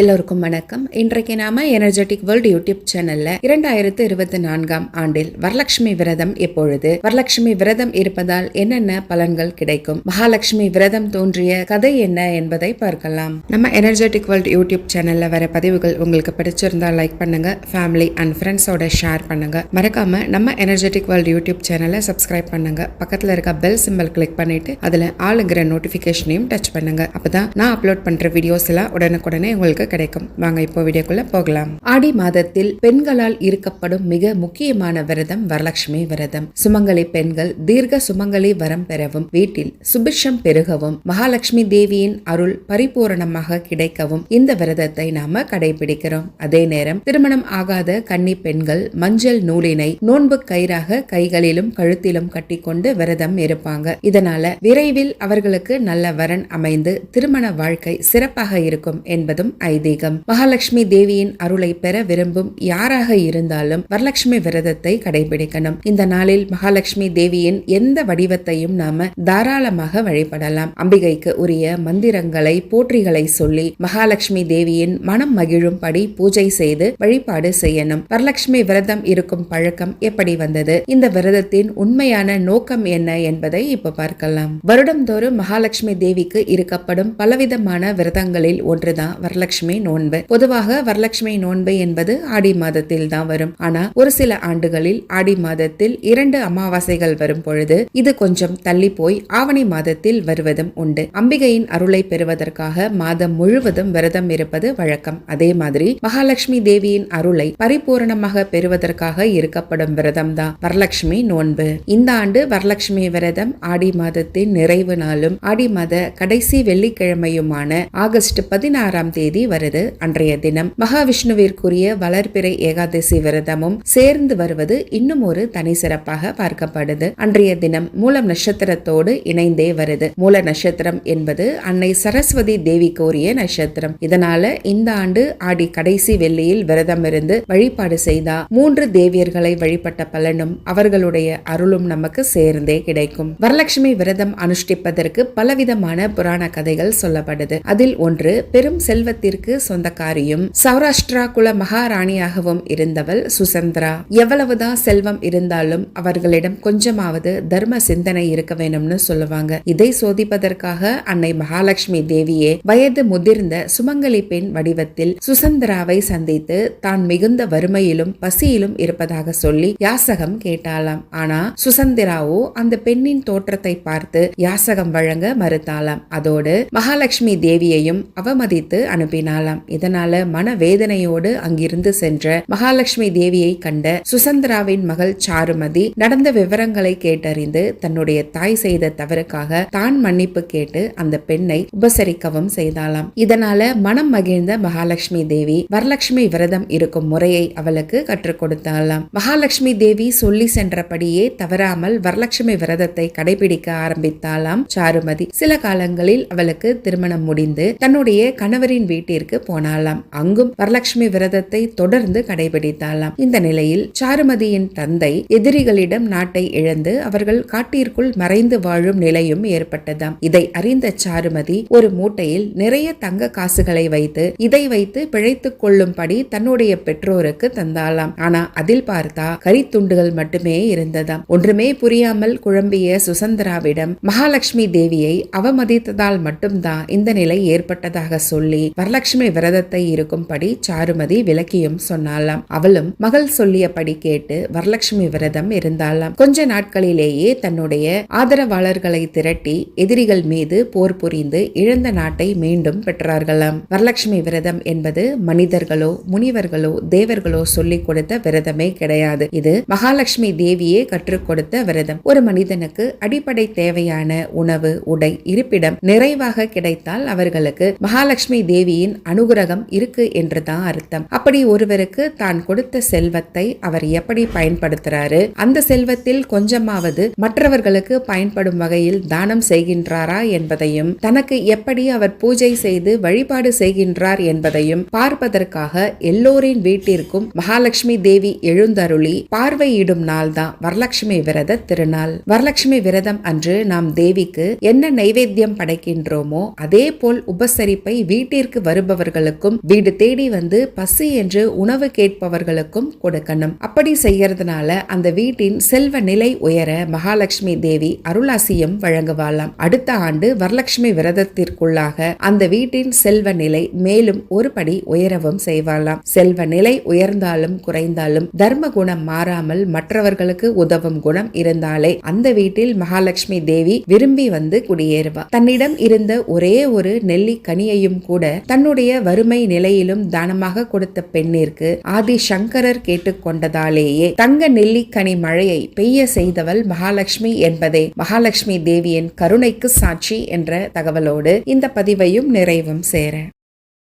எல்லோருக்கும் வணக்கம். இன்றைக்கு நாம எனர்ஜெட்டிக் வேர்ல்ட் யூடியூப் சேனல்ல இரண்டாயிரத்து இருபத்தி நான்காம் ஆண்டில் வரலட்சுமி விரதம் எப்பொழுது? வரலட்சுமி விரதம் இருப்பதால் என்னென்ன பலன்கள் கிடைக்கும்? மகாலட்சுமி விரதம் தோன்றிய கதை என்ன என்பதை பார்க்கலாம். நம்ம எனர்ஜெட்டிக் வேர்ல்ட் யூடியூப் சேனல்ல வர பதிவுகள் உங்களுக்கு பிடிச்சிருந்தா லைக் பண்ணுங்க. ஃபேமிலி அண்ட் ஃப்ரெண்ட்ஸோட ஷேர் பண்ணுங்க. மறக்காம நம்ம எனர்ஜெட்டிக் வேர்ல்டு யூடியூப் சேனலை சப்ஸ்கிரைப் பண்ணுங்க. பக்கத்துல இருக்க பெல் சிம்பல் கிளிக் பண்ணிட்டு அதுல ஆளுங்கிற நோட்டிபிகேஷனையும் டச் பண்ணுங்க. அப்பதான் நான் அப்லோட் பண்ற வீடியோஸ் எல்லாம் உடனுக்குடனே உங்களுக்கு கிடைக்கும். வாங்க இப்போ வீடியோக்குள்ள போகலாம். ஆடி மாதத்தில் பெண்களால் இருக்கப்படும் மிக முக்கியமான விரதம் வரலட்சுமி விரதம். சுமங்கலி பெண்கள் தீர்க்க சுமங்கலி வரம் பெறவும் வீட்டில் சுபிஷம் பெருகவும் மகாலட்சுமி தேவியின் அருள் பரிபூரணமாக கிடைக்கவும் இந்த விரதத்தை நாம கடைபிடிக்கிறோம். அதே நேரம் திருமணம் ஆகாத கன்னி பெண்கள் மஞ்சள் நூலினை நோன்பு கயிறாக கைகளிலும் கழுத்திலும் கட்டிக்கொண்டு விரதம் இருப்பாங்க. இதனால விரைவில் அவர்களுக்கு நல்ல வரன் அமைந்து திருமண வாழ்க்கை சிறப்பாக இருக்கும் என்பதும் ஐதீகம். மகாலட்சுமி தேவியின் அருளை பெற விரும்பும் யாராக இருந்தாலும் வரலட்சுமி விரதத்தை கடைபிடிக்கணும். இந்த நாளில் மகாலட்சுமி தேவியின் எந்த வடிவத்தையும் நாம தாராளமாக வழிபடலாம். அம்பிகைக்கு உரிய மந்திரங்களை போற்றிகளை சொல்லி மகாலட்சுமி தேவியின் மனம் மகிழும்படி பூஜை செய்து வழிபாடு செய்யணும். வரலட்சுமி விரதம் இருக்கும் பழக்கம் எப்படி வந்தது? இந்த விரதத்தின் உண்மையான நோக்கம் என்ன என்பதை இப்ப பார்க்கலாம். வருடம்தோறும் மகாலட்சுமி தேவிக்கு இருக்கப்படும் பலவிதமான விரதங்களில் ஒன்றுதான் வரலட்சுமி வரலட்சுமி நோன்பு. பொதுவாக வரலட்சுமி நோன்பு என்பது ஆடி மாதத்தில் தான் வரும். ஆனா ஒரு சில ஆண்டுகளில் ஆடி மாதத்தில் இரண்டு அமாவாசைகள் வரும் பொழுது இது கொஞ்சம் தள்ளி போய் ஆவணி மாதத்தில் வருவதும் உண்டு. அம்பிகையின் அருளை பெறுவதற்காக மாதம் முழுவதும் விரதம் இருப்பது வழக்கம். அதே மாதிரி மகாலட்சுமி தேவியின் அருளை பரிபூரணமாக பெறுவதற்காக இருக்கப்படும் விரதம் தான் வரலட்சுமி நோன்பு. இந்த ஆண்டு வரலட்சுமி விரதம் ஆடி மாதத்தின் நிறைவு நாளும் ஆடி மாத கடைசி வெள்ளிக்கிழமையுமான ஆகஸ்ட் பதினாறாம் தேதி வருது. அன்றைய தினம் மகாவிஷ்ணுவிற்குரிய வளர்பிறை ஏகாதசி விரதமும் சேர்ந்து வருவது இன்னும் ஒரு தனி சிறப்பாக பார்க்கப்படுது. அன்றைய தினம் மூலம் நட்சத்திரத்தோடு இணைந்தே வருது. மூல நட்சத்திரம் என்பது அன்னை சரஸ்வதி தேவிக்கு நட்சத்திரம். இதனால இந்த ஆண்டு ஆடி கடைசி வெள்ளியில் விரதம் இருந்து வழிபாடு செய்தா மூன்று தேவியர்களை வழிபட்ட பலனும் அவர்களுடைய அருளும் நமக்கு சேர்ந்தே கிடைக்கும். வரலட்சுமி விரதம் அனுஷ்டிப்பதற்கு பலவிதமான புராண கதைகள் சொல்லப்படுது. அதில் ஒன்று பெரும் செல்வத்திற்கு சொந்தக்காரியும் சௌராஷ்டிரா குல மகாராணியாகவும் இருந்தவள் சுசந்திரா. எவ்வளவுதான் செல்வம் இருந்தாலும் அவர்களிடம் கொஞ்சமாவது தர்ம சிந்தனை இருக்க வேணும்னு சொல்லுவாங்க. இதை சோதிப்பதற்காக அன்னை மகாலட்சுமி தேவியே வயது முதிர்ந்த சுமங்கலி பெண் வடிவத்தில் சுசந்திராவை சந்தித்து தான் மிகுந்த வறுமையிலும் பசியிலும் இருப்பதாக சொல்லி யாசகம் கேட்டாளாம். ஆனா சுசந்திராவோ அந்த பெண்ணின் தோற்றத்தை பார்த்து யாசகம் வழங்க மறுத்தாளாம். அதோடு மகாலட்சுமி தேவியையும் அவமதித்து அனுப்பினார். அனுப்பினாளாம் இதனால மனவேதனையோடு அங்கிருந்து சென்ற மகாலட்சுமி தேவியை கண்ட சுசந்திராவின் மகள் சாருமதி நடந்த விவரங்களை கேட்டறிந்து தன்னுடைய தாய் செய்த தவறுக்காக தான் மன்னிப்பு கேட்டு அந்த பெண்ணை உபசரிக்கவும் செய்தாலாம் இதனால மனம் மகிழ்ந்த மகாலட்சுமி தேவி வரலட்சுமி விரதம் இருக்கும் முறையை அவளுக்கு கற்றுக் கொடுத்தாலாம் மகாலட்சுமி தேவி சொல்லி சென்றபடியே தவறாமல் வரலட்சுமி விரதத்தை கடைபிடிக்க ஆரம்பித்தாலாம் சாருமதி. சில காலங்களில் அவளுக்கு திருமணம் முடிந்து தன்னுடைய கணவரின் வீட்டிற்கு போனாலாம். அங்கும் வரலட்சுமி விரதத்தை தொடர்ந்து கடைபிடித்தாளாம் இந்த நிலையில் சாருமதியின் தந்தை எதிரிகளிடம் நாட்டை இழந்து அவர்கள் காட்டிற்குள் மறைந்து வாழும் நிலையும் ஏற்பட்டதாம். இதை அறிந்த சாருமதி ஒரு மூட்டையில் நிறைய தங்க காசுகளை வைத்து இதை வைத்து பிழைத்துக் கொள்ளும்படி தன்னுடைய பெற்றோருக்கு தந்தாளாம் ஆனா அதில் பார்த்தா கரித்துண்டுகள் மட்டுமே இருந்ததாம். ஒன்றுமே புரியாமல் குழம்பிய சுசந்திராவிடம் மகாலட்சுமி தேவியை அவமதித்ததால் மட்டும்தான் இந்த நிலை ஏற்பட்டதாக சொல்லி வரலட்சுமி விரதத்தை இருக்கும்படி சாருமதி விளக்கியும் சொன்னாலாம் அவளும் மகள் சொல்லியபடி கேட்டு வரலட்சுமி விரதம் இருந்தாலாம் கொஞ்ச நாட்களிலேயே தன்னுடைய ஆதரவாளர்களை திரட்டி எதிரிகள் மீது போர் புரிந்து இழந்த நாட்டை மீண்டும் பெற்றார்களாம். வரலட்சுமி விரதம் என்பது மனிதர்களோ முனிவர்களோ தேவர்களோ சொல்லிக் கொடுத்த விரதமே கிடையாது. இது மகாலட்சுமி தேவியே கற்றுக் கொடுத்த விரதம். ஒரு மனிதனுக்கு அடிப்படை தேவையான உணவு உடை இருப்பிடம் நிறைவாக கிடைத்தால் அவர்களுக்கு மகாலட்சுமி தேவியின் அனுகிரகம் இருக்கு என்று தான் அர்த்தம். அப்படி ஒருவருக்கு தான் கொடுத்த செல்வத்தை அவர் எப்படி பயன்படுத்துறாரு? அந்த செல்வத்தில் கொஞ்சமாவது மற்றவர்களுக்கு பயன்படும் வகையில் தானம் செய்கின்றாரா என்பதையும் தனக்கு எப்படி அவர் பூஜை செய்து வழிபாடு செய்கின்றார் என்பதையும் பார்ப்பதற்காக எல்லோரின் வீட்டிற்கும் மகாலட்சுமி தேவி எழுந்தருளி பார்வையிடும் நாள் தான் வரலட்சுமி விரத திருநாள். வரலட்சுமி விரதம் அன்று நாம் தேவிக்கு என்ன நைவேத்தியம் படைக்கின்றோமோ அதே போல் உபசரிப்பை வீட்டிற்கு வரும் வருபவர்களுக்கும் வீடு தேடி வந்து பசி என்று உணவு கேட்பவர்களுக்கும் கொடுக்கணும். அப்படி செய்யறதுனால அந்த வீட்டின் செல்வ நிலை உயர மகாலட்சுமி தேவி அருளாசியம் வழங்குவாளாம். அடுத்த ஆண்டு வரலட்சுமி விரதத்திற்குள்ளாக அந்த வீட்டின் செல்வ நிலை மேலும் ஒரு படி உயரவும் செய்வாளாம். செல்வ நிலை உயர்ந்தாலும் குறைந்தாலும் தர்ம குணம் மாறாமல் மற்றவர்களுக்கு உதவும் குணம் இருந்தாலே அந்த வீட்டில் மகாலட்சுமி தேவி விரும்பி வந்து குடியேறுவா. தன்னிடம் இருந்த ஒரே ஒரு நெல்லி கனியையும் கூட தன்னுடைய வறுமை நிலையிலும் தானமாக கொடுத்த பெண்ணிற்கு ஆதி சங்கரர் கேட்டுக்கொண்டதாலேயே தங்க நெல்லிக்கனி மழையை பெய்ய செய்தவள் மகாலட்சுமி என்பதே மகாலட்சுமி தேவியின் கருணைக்கு சாட்சி என்ற தகவலோடு இந்த பதிவையும் நிறைவும் சேர.